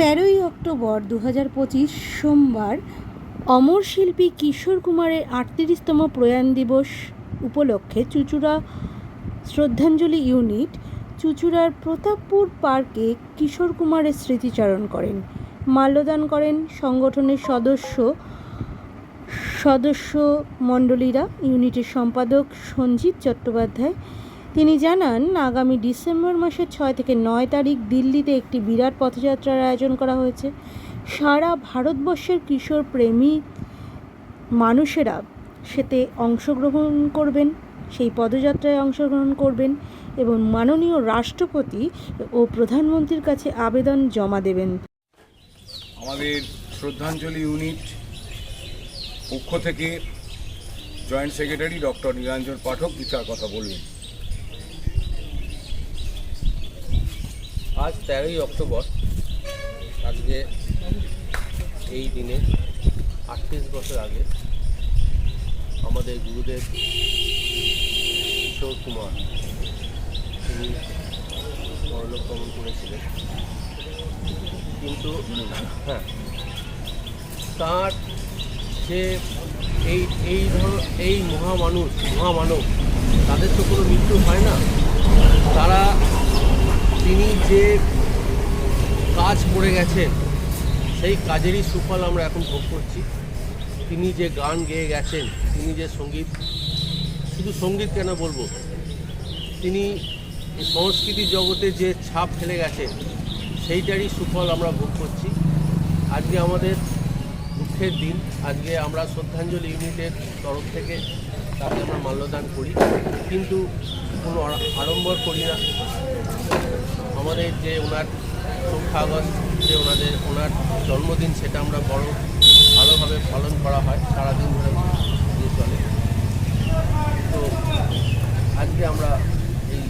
তেরোই অক্টোবর দু পঁচিশ সোমবার অমর শিল্পী কিশোর কুমারের আটত্রিশতম প্রয়াণ দিবস উপলক্ষে চুঁচুড়া শ্রদ্ধাঞ্জলি ইউনিট চুঁচুড়ার প্রতাপপুর পার্কে কিশোর কুমারের স্মৃতিচারণ করেন। মাল্যদান করেন সংগঠনের সদস্য সদস্য মণ্ডলীরা, ইউনিটের সম্পাদক সঞ্জিত চট্টোপাধ্যায় তিনি জানান, আগামী ডিসেম্বর মাসের ছয় থেকে নয় তারিখ দিল্লিতে একটি বিরাট পথযাত্রার আয়োজন করা হয়েছে। সারা ভারতবর্ষের কিশোর প্রেমী মানুষেরা সেতে অংশগ্রহণ করবেন, সেই পদযাত্রায় অংশগ্রহণ করবেন এবং মাননীয় রাষ্ট্রপতি ও প্রধানমন্ত্রীর কাছে আবেদন জমা দেবেন। আমাদের শ্রদ্ধাঞ্জলি ইউনিট পক্ষ থেকে joint secretary doctor Nilanjan Pathak চার কথা বলবেন। আজ তেরোই অক্টোবর, আজকে এই দিনে আটত্রিশ বছর আগে আমাদের গুরুদেব কিশোর কুমার, তিনি পরলোক গমন করেছিলেন। কিন্তু হ্যাঁ তার যে এই এই ধর, এই মহামানুষ মহামানব, তাদের তো কোনো মৃত্যু হয় না। তারা তিনি যে কাজ করে গেছেন, সেই কাজেরই সুফল আমরা এখন ভোগ করছি। তিনি যে গান গেয়ে গেছেন, তিনি যে সংগীত, শুধু সংগীত কেন বলব? তিনি সংস্কৃতি জগতে যে ছাপ ফেলে গেছে, সেইটারই সুফল আমরা ভোগ করছি। আজকে আমাদের দুঃখের দিন। আজকে আমরা শ্রদ্ধাঞ্জলি ইউনিটের তরফ থেকে তাকে আমরা মাল্যদান করি। কিন্তু কোনো আড়ম্বর করি না। আমাদের যে ওনার চৌঠা আগস্ট যে ওনাদের, ওনার জন্মদিন, সেটা আমরা বড় ভালোভাবে পালন করা হয় সারাদিন ধরে দিয়ে চলে। তো আজকে আমরা এই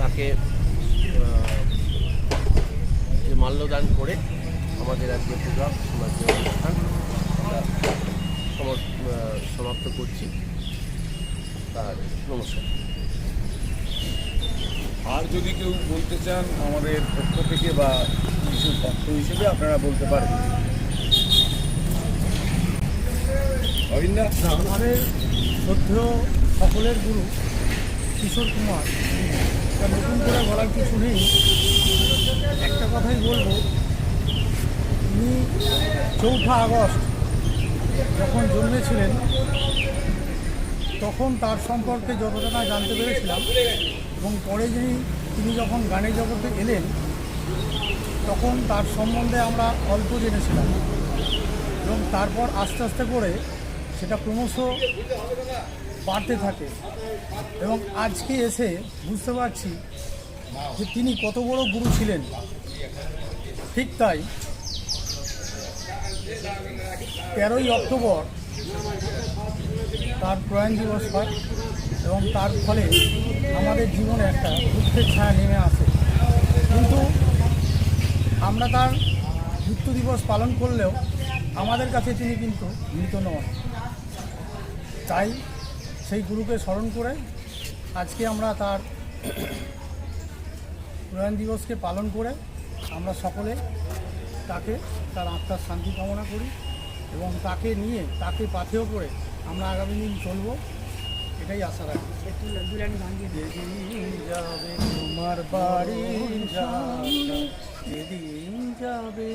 তাকে মাল্যদান করে আমাদের আজকে পূজা সমাজের অনুষ্ঠান। সমাপ্ত করছি। আর নমস্কার। আর যদি কেউ বলতে চান আমাদের পক্ষ থেকে বা কিছু ভক্ত হিসেবে আপনারা বলতে পারেন। আমাদের শ্রদ্ধেয় সকলের গুরু কিশোর কুমার। নতুন করে বলার কিছু নেই। একটা কথাই বলব তিনি চৌঠা আগস্ট যখন জন্মেছিলেন, তখন তার সম্পর্কে যতটা না জানতে পেরেছিলাম এবং পরে যিনি, তিনি যখন গানের জগতে এলেন, তখন তার সম্বন্ধে আমরা অল্প জেনেছিলাম এবং তারপর আস্তে আস্তে করে সেটা ক্রমশ বাড়তে থাকে এবং আজকে এসে বুঝতে পারছি যে তিনি কত বড় গুরু ছিলেন। ঠিক তাই তেরোই অক্টোবর তার প্রয়াণ দিবস হয় এবং তার ফলে আমাদের জীবনে একটা দুঃখের ছায়া নেমে আসে। কিন্তু আমরা তার মৃত্যু দিবস পালন করলেও আমাদের কাছে তিনি কিন্তু মৃত নন। তাই সেই গুরুকে স্মরণ করে আজকে আমরা তার প্রয়াণ দিবসকে পালন করে আমরা সকলে তাকে, তার আত্মার শান্তি কামনা করি এবং তাকে নিয়ে, তাকে পাথেয় করে আমরা আগামী দিন চলবো, এটাই আশা রাখি। যাবে তোমার বাড়ি যেদিন যাবে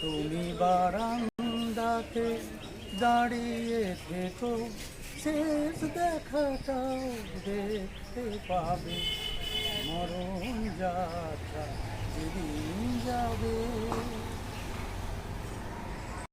তুমি বারান্দাতে দাঁড়িয়ে থেকো, শেষ দেখাটাও দেখতে পাবে। মরণ যাত্রা যেদিন যাবে।